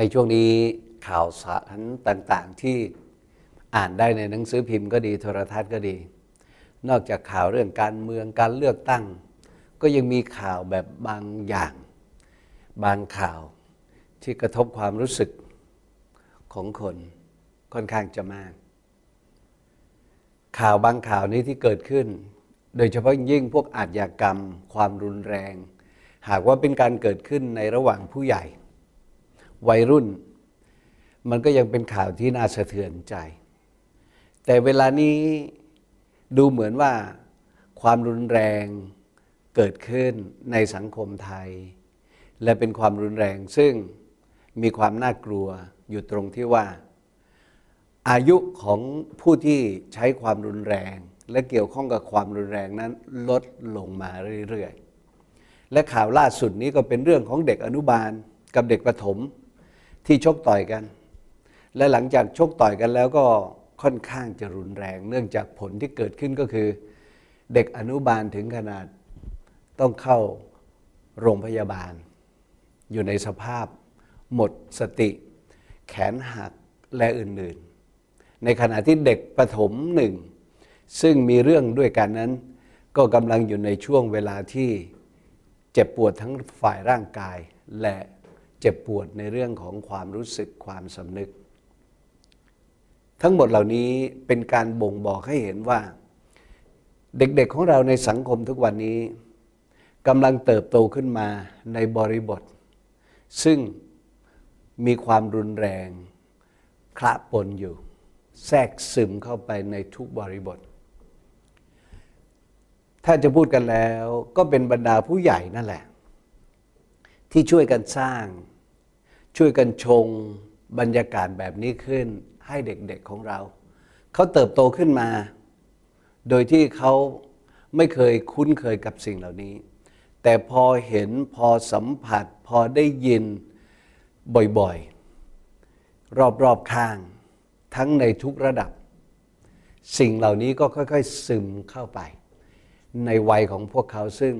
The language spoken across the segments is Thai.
ในช่วงนี้ข่าวสารต่างๆที่อ่านได้ในหนังสือพิมพ์ก็ดีโทรทัศน์ก็ดี นอกจากข่าวเรื่องการเมืองการเลือกตั้ง ก็ยังมีข่าวแบบบางอย่าง บางข่าวที่กระทบความรู้สึกของคนค่อนข้างจะมาก ข่าวบางข่าวนี้ที่เกิดขึ้น โดยเฉพาะยิ่งพวกอาชญากรรม ความรุนแรง หากว่าเป็นการเกิดขึ้นในระหว่างผู้ใหญ่ วัยรุ่น มันก็ยังเป็นข่าวที่น่าสะเทือนใจ แต่เวลานี้ดูเหมือนว่าความรุนแรงเกิดขึ้นในสังคมไทย และเป็นความรุนแรงซึ่งมีความน่ากลัวอยู่ตรงที่ว่า อายุของผู้ที่ใช้ความรุนแรง และเกี่ยวข้องกับความรุนแรงนั้นลดลงมาเรื่อยๆและข่าวล่าสุดนี้ก็เป็นเรื่องของเด็กอนุบาลกับเด็กประถม ที่ชกต่อยกัน และหลังจากชกต่อยกันแล้วก็ค่อนข้างจะรุนแรง เนื่องจากผลที่เกิดขึ้นก็คือ เด็กอนุบาลถึงขนาดต้องเข้าโรงพยาบาล อยู่ในสภาพ หมดสติ แขนหักและอื่นๆ ในขณะที่เด็กประถมหนึ่ง ซึ่งมีเรื่องด้วยกันนั้น ก็กำลังอยู่ในช่วงเวลาที่เจ็บปวดทั้งฝ่ายร่างกายและ เจ็บปวดในเรื่องของความรู้สึกความสำนึก ทั้งหมดเหล่านี้เป็นการบ่งบอกให้เห็นว่า เด็กๆของเราในสังคมทุกวันนี้กำลังเติบโตขึ้นมาในบริบท ซึ่งมีความรุนแรงคละปนอยู่ แทรกซึมเข้าไปในทุกบริบท ถ้าจะพูดกันแล้วก็เป็นบรรดาผู้ใหญ่นั่นแหละ ที่ช่วยกันสร้าง ช่วยกันชงบรรยากาศแบบนี้ขึ้นให้เด็กๆของเรา เขาเติบโตขึ้นมา โดยที่เขาไม่เคยคุ้นเคยกับสิ่งเหล่านี้ แต่พอเห็นพอสัมผัส พอได้ยินบ่อยๆ รอบๆข้าง ทั้งในทุกระดับ สิ่งเหล่านี้ก็ค่อยๆ ซึมเข้าไป ในวัยของพวกเขาซึ่ง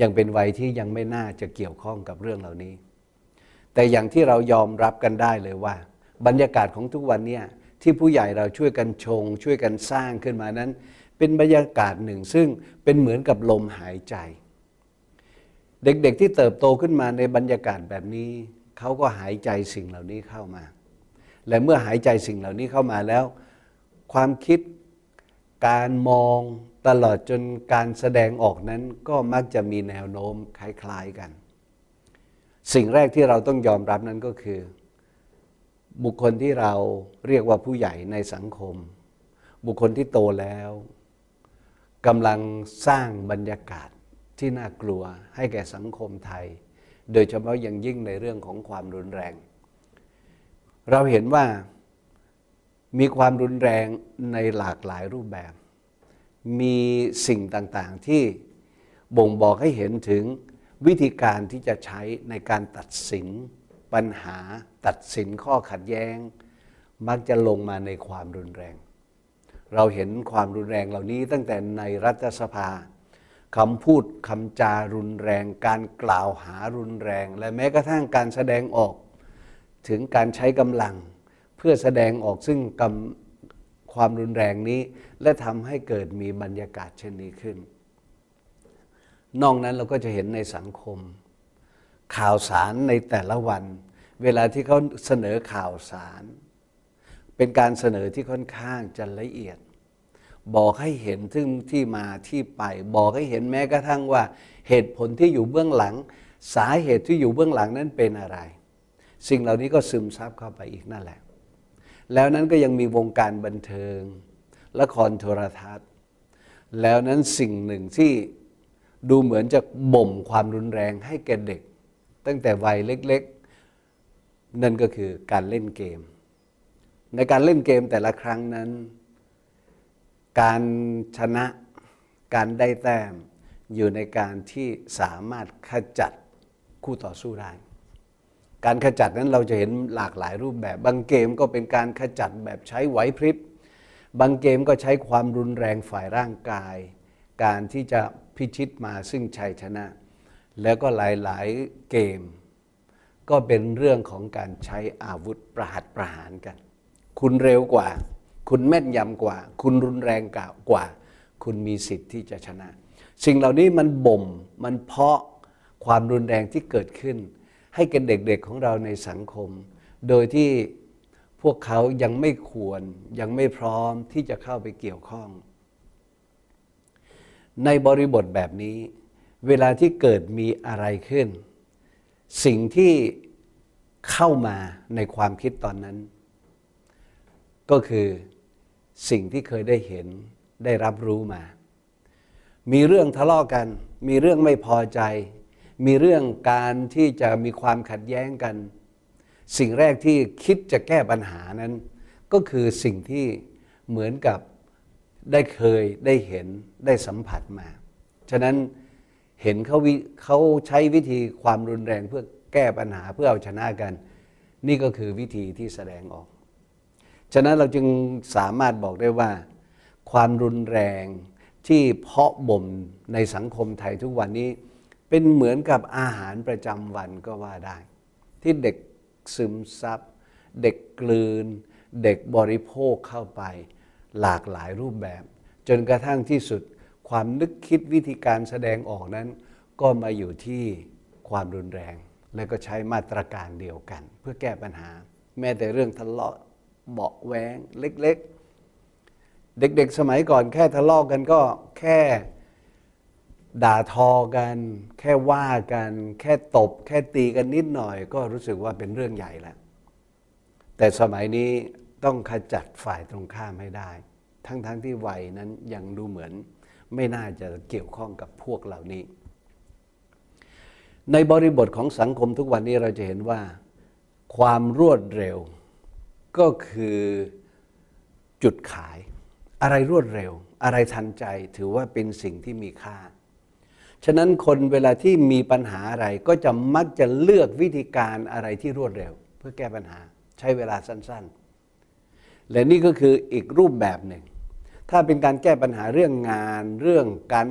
ยังเป็นวัยที่ยังไม่น่าจะเกี่ยวข้องกับเรื่องเหล่านี้ แต่อย่างที่เรายอมรับกันได้เลยว่า บรรยากาศของทุกวันนี้ที่ผู้ใหญ่เราช่วยกันชง ช่วยกันสร้างขึ้นมานั้น เป็นบรรยากาศหนึ่ง ซึ่งเป็นเหมือนกับลมหายใจ เด็กๆที่เติบโตขึ้นมาในบรรยากาศแบบนี้เขาก็หายใจสิ่งเหล่านี้เข้ามา และเมื่อหายใจสิ่งเหล่านี้เข้ามาแล้ว ความคิดการมองตลอดจนการแสดงออกนั้นก็มักจะมีแนวโน้มคล้าย ๆกัน สิ่งแรกที่เราต้องยอมรับนั้นก็คือ บุคคลที่เราเรียกว่าผู้ใหญ่ในสังคม บุคคลที่โตแล้วกำลังสร้างบรรยากาศที่น่ากลัวให้แก่สังคมไทย โดยเฉพาะอย่างยิ่งในเรื่องของความรุนแรง เราเห็นว่ามีความรุนแรงในหลากหลายรูปแบบ มีสิ่งต่างๆที่บ่งบอกให้เห็นถึง วิธีการที่จะใช้ในการตัดสินปัญหาตัดสินข้อขัดแย้ง มักจะลงมาในความรุนแรง เราเห็นความรุนแรงเหล่านี้ตั้งแต่ในรัฐสภาคำพูดคำจารุนแรง การกล่าวหารุนแรง และแม้กระทั่งการแสดงออก ถึงการใช้กำลัง เพื่อแสดงออกซึ่งกำความรุนแรงนี้ และทำให้เกิดมีบรรยากาศเช่นนี้ขึ้น นอกนั้นเราก็จะเห็นในสังคม ข่าวสารในแต่ละวัน เวลาที่เขาเสนอข่าวสาร เป็นการเสนอที่ค่อนข้างจะละเอียด บอกให้เห็นถึงที่มาที่ไป บอกให้เห็นแม้กระทั่งว่า เหตุผลที่อยู่เบื้องหลัง สาเหตุที่อยู่เบื้องหลังนั้นเป็นอะไร สิ่งเหล่านี้ก็ซึมซับเข้าไปอีกนั่นแหละ แล้วนั้นก็ยังมีวงการบันเทิง ละครโทรทัศน์ แล้วนั้นสิ่งหนึ่งที่ ดูเหมือนจะบ่มความรุนแรงให้แก่เด็ก ตั้งแต่วัยเล็กๆ นั่นก็คือการเล่นเกม ในการเล่นเกมแต่ละครั้งนั้น การชนะการได้แต้มอยู่ในการที่สามารถขจัดคู่ต่อสู้ได้การขจัดนั้นเราจะเห็นหลากหลายรูปแบบ บางเกมก็เป็นการขจัดแบบใช้ไหวพริบบางเกมก็ใช้ความรุนแรงฝ่ายร่างกาย การที่จะ พิชิตมาซึ่งชัยชนะ แล้วก็หลาย ๆ เกม ก็เป็นเรื่องของการใช้อาวุธประหัตประหารกัน คุณเร็วกว่า คุณแม่นยำกว่า คุณรุนแรงกว่า คุณมีสิทธิ์ที่จะชนะ สิ่งเหล่านี้มันบ่มมันเพาะความรุนแรงที่เกิดขึ้น ให้กับเด็ก ๆ ของเราในสังคม โดยที่พวกเขายังไม่ควรยังไม่พร้อมที่จะเข้าไปเกี่ยวข้อง ในบริบทแบบนี้ เวลาที่เกิดมีอะไรขึ้น สิ่งที่เข้ามาในความคิดตอนนั้น ก็คือสิ่งที่เคยได้เห็นได้รับรู้มา มีเรื่องทะเลาะกัน มีเรื่องไม่พอใจ มีเรื่องการที่จะมีความขัดแย้งกัน สิ่งแรกที่คิดจะแก้ปัญหานั้น ก็คือสิ่งที่เหมือนกับ ได้เคยได้เห็นได้สัมผัสมา ฉะนั้นเห็นเขาเขาใช้วิธีความรุนแรงเพื่อแก้ปัญหาเพื่อเอาชนะกัน นี่ก็คือวิธีที่แสดงออก ฉะนั้นเราจึงสามารถบอกได้ว่า ความรุนแรงที่เพาะบ่มในสังคมไทยทุกวันนี้ เป็นเหมือนกับอาหารประจำวันก็ว่าได้ ที่เด็กซึมซับ เด็กกลืน เด็กบริโภคเข้าไป หลากหลายรูปแบบ จนกระทั่งที่สุด ความนึกคิดวิธีการแสดงออกนั้น ก็มาอยู่ที่ความรุนแรง และก็ใช้มาตรการเดียวกัน เพื่อแก้ปัญหา แม้แต่เรื่องทะเลาะเบาแวงเล็กๆ เด็กๆ สมัยก่อนแค่ทะเลาะกันก็แค่ด่าทอกัน แค่ว่ากัน แค่ตบ แค่ตีกันนิดหน่อย ก็รู้สึกว่าเป็นเรื่องใหญ่แล้วแต่สมัยนี้ ต้องขจัดฝ่ายตรงข้ามให้ได้ ทั้งๆทที่วัยนั้นยังดูเหมือนไม่น่าจะเกี่ยวข้องกับพวกเหล่านี้ ในบริบทของสังคมทุกวันนี้เราจะเห็นว่า ความรวดเร็วก็คือจุดขาย อะไรรวดเร็ว อะไรทันใจถือว่าเป็นสิ่งที่มีค่า ฉะนั้นคนเวลาที่มีปัญหาอะไรก็จะมักจะเลือกวิธีการอะไรที่รวดเร็ว เพื่อแก้ปัญหาใช้เวลาสั้นๆ และนี่ก็คืออีกรูปแบบหนึ่ง ถ้าเป็นการแก้ปัญหาเรื่องงาน เรื่องการ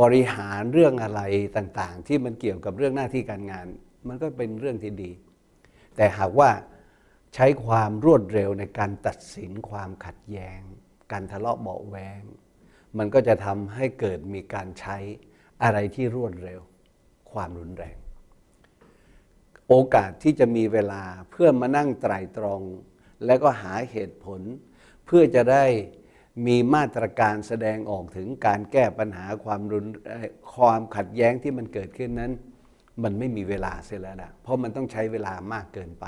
บริหารเรื่องอะไรต่างๆ ที่มันเกี่ยวกับเรื่องหน้าที่การงาน มันก็เป็นเรื่องที่ดี แต่หากว่าใช้ความรวดเร็วในการตัดสินความขัดแย้ง การทะเลาะเบาแวง มันก็จะทำให้เกิดมีการใช้อะไรที่รวดเร็ว ความรุนแรง โอกาสที่จะมีเวลาเพื่อมานั่งไตรตรอง แล้วก็หาเหตุผล เพื่อจะได้มีมาตรการแสดงออกถึงการแก้ปัญหาความรุนความขัดแย้งที่มันเกิดขึ้นนั้น มันไม่มีเวลาเสียแล้วนะเพราะมันต้องใช้เวลามากเกินไป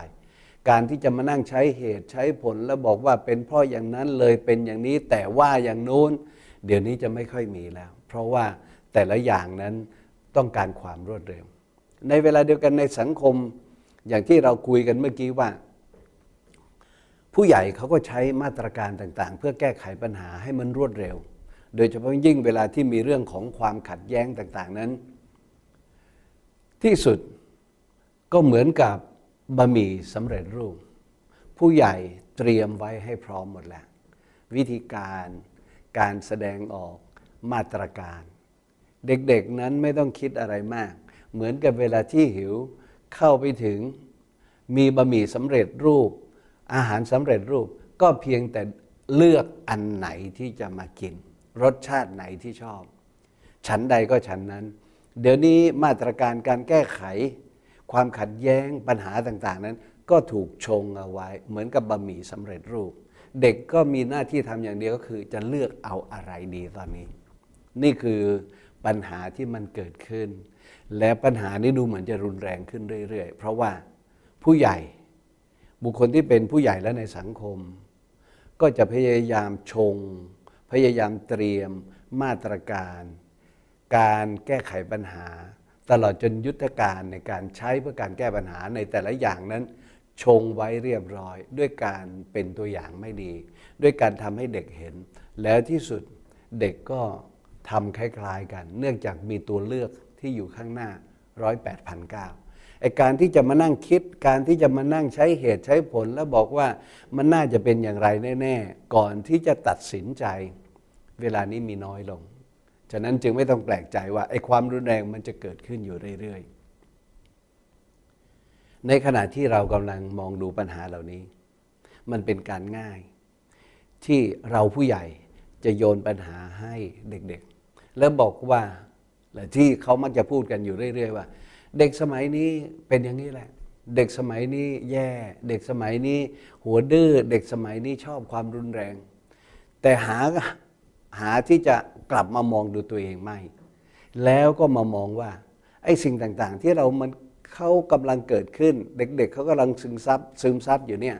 การที่จะมานั่งใช้เหตุใช้ผลแล้วบอกว่าเป็นเพราะอย่างนั้นเลยเป็นอย่างนี้แต่ว่าอย่างโน้น เดี๋ยวนี้จะไม่ค่อยมีแล้ว เพราะว่าแต่ละอย่างนั้นต้องการความรวดเร็ว ในเวลาเดียวกันในสังคมอย่างที่เราคุยกันเมื่อกี้ว่า ผู้ใหญ่เขาก็ใช้มาตรการต่างๆ เพื่อแก้ไขปัญหาให้มันรวดเร็ว โดยเฉพาะยิ่งเวลาที่มีเรื่องของความขัดแย้งต่างๆนั้น ที่สุดก็เหมือนกับบะหมี่สำเร็จรูป ผู้ใหญ่เตรียมไว้ให้พร้อมหมดแล้ว วิธีการการแสดงออกมาตรการ เด็กๆนั้นไม่ต้องคิดอะไรมาก เหมือนกับเวลาที่หิวเข้าไปถึงมีบะหมี่สำเร็จรูป อาหารสำเร็จรูปก็เพียงแต่เลือกอันไหนที่จะมากิน รสชาติไหนที่ชอบ ฉันใดก็ฉันนั้น เดี๋ยวนี้มาตรการการแก้ไข ความขัดแย้งปัญหาต่าง ๆ นั้น ก็ถูกชงเอาไว้ เหมือนกับบะหมี่สำเร็จรูป เด็กก็มีหน้าที่ทำอย่างเดียวก็คือ จะเลือกเอาอะไรดีตอนนี้ นี่คือปัญหาที่มันเกิดขึ้น และปัญหานี้ดูเหมือนจะรุนแรงขึ้นเรื่อย ๆ เพราะว่าผู้ใหญ่ บุคคลที่เป็นผู้ใหญ่และในสังคม ก็จะพยายามชง พยายามเตรียมมาตรการ การแก้ไขปัญหา ตลอดจนยุทธการในการใช้เพื่อการแก้ปัญหาในแต่ละอย่างนั้นชงไว้เรียบร้อย ด้วยการเป็นตัวอย่างไม่ดี ด้วยการทำให้เด็กเห็น แล้วที่สุดเด็กก็ทำคล้ายๆกัน เนื่องจากมีตัวเลือกที่อยู่ข้างหน้าร้อยแปดพันเก้า ไอการที่จะมานั่งคิด การที่จะมานั่งใช้เหตุใช้ผล แล้วบอกว่ามันน่าจะเป็นอย่างไรแน่ๆ ก่อนที่จะตัดสินใจ เวลานี้มีน้อยลง ฉะนั้นจึงไม่ต้องแปลกใจว่าไอ้ความรุนแรงมันจะเกิดขึ้นอยู่เรื่อยๆ ในขณะที่เรากำลังมองดูปัญหาเหล่านี้ มันเป็นการง่าย ที่เราผู้ใหญ่จะโยนปัญหาให้เด็กๆ แล้วบอกว่าและที่เขามักจะพูดกันอยู่เรื่อย ๆ ว่า เด็กสมัยนี้เป็นอย่างนี้แหละ เด็กสมัยนี้แย่ เด็กสมัยนี้ หัวดื้อเด็กสมัยนี้ชอบความรุนแรง แต่หาหาที่จะกลับมามองดูตัวเองไม่ แล้วก็มามองว่าไอ้สิ่งต่างๆ ที่เรามันเขากำลังเกิดขึ้น เด็กๆเขากำลังซึมซับซึมซับอยู่เนี่ย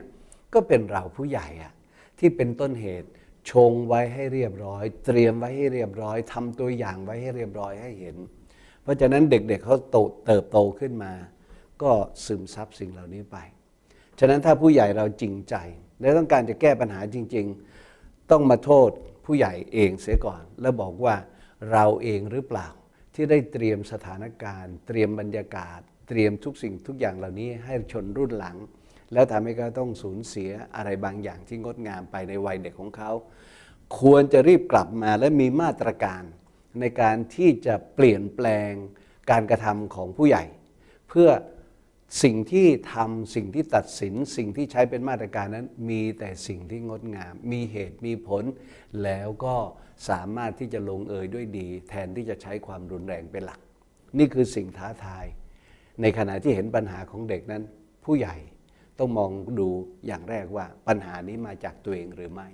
ก็เป็นเราผู้ใหญ่อะที่เป็นต้นเหตุชงไว้ให้เรียบร้อย เตรียมไว้ให้เรียบร้อยทำตัวอย่างไว้ให้เรียบร้อยให้เห็น เพราะฉะนั้นเด็กๆเขาโตเติบโตขึ้นมา ก็ซึมซับสิ่งเหล่านี้ไป ฉะนั้นถ้าผู้ใหญ่เราจริงใจ และต้องการจะแก้ปัญหาจริง ๆ ต้องมาโทษผู้ใหญ่เองเสียก่อน แล้วบอกว่าเราเองหรือเปล่า ที่ได้เตรียมสถานการณ์ เตรียมบรรยากาศ เตรียมทุกสิ่งทุกอย่างเหล่านี้ให้ชนรุ่นหลัง แล้วทำให้เขาต้องสูญเสียอะไรบางอย่างที่งดงามไปในวัยเด็กของเขา ควรจะรีบกลับมาและมีมาตรการ ในการที่จะเปลี่ยนแปลงการกระทำของผู้ใหญ่ เพื่อสิ่งที่ทำสิ่งที่ตัดสินสิ่งที่ใช้เป็นมาตรการนั้น มีแต่สิ่งที่งดงาม มีเหตุมีผล แล้วก็สามารถที่จะลงเอยด้วยดี แทนที่จะใช้ความรุนแรงเป็นหลัก นี่คือสิ่งท้าทาย ในขณะที่เห็นปัญหาของเด็กนั้น ผู้ใหญ่ต้องมองดูอย่างแรกว่าปัญหานี้มาจากตัวเองหรือไม่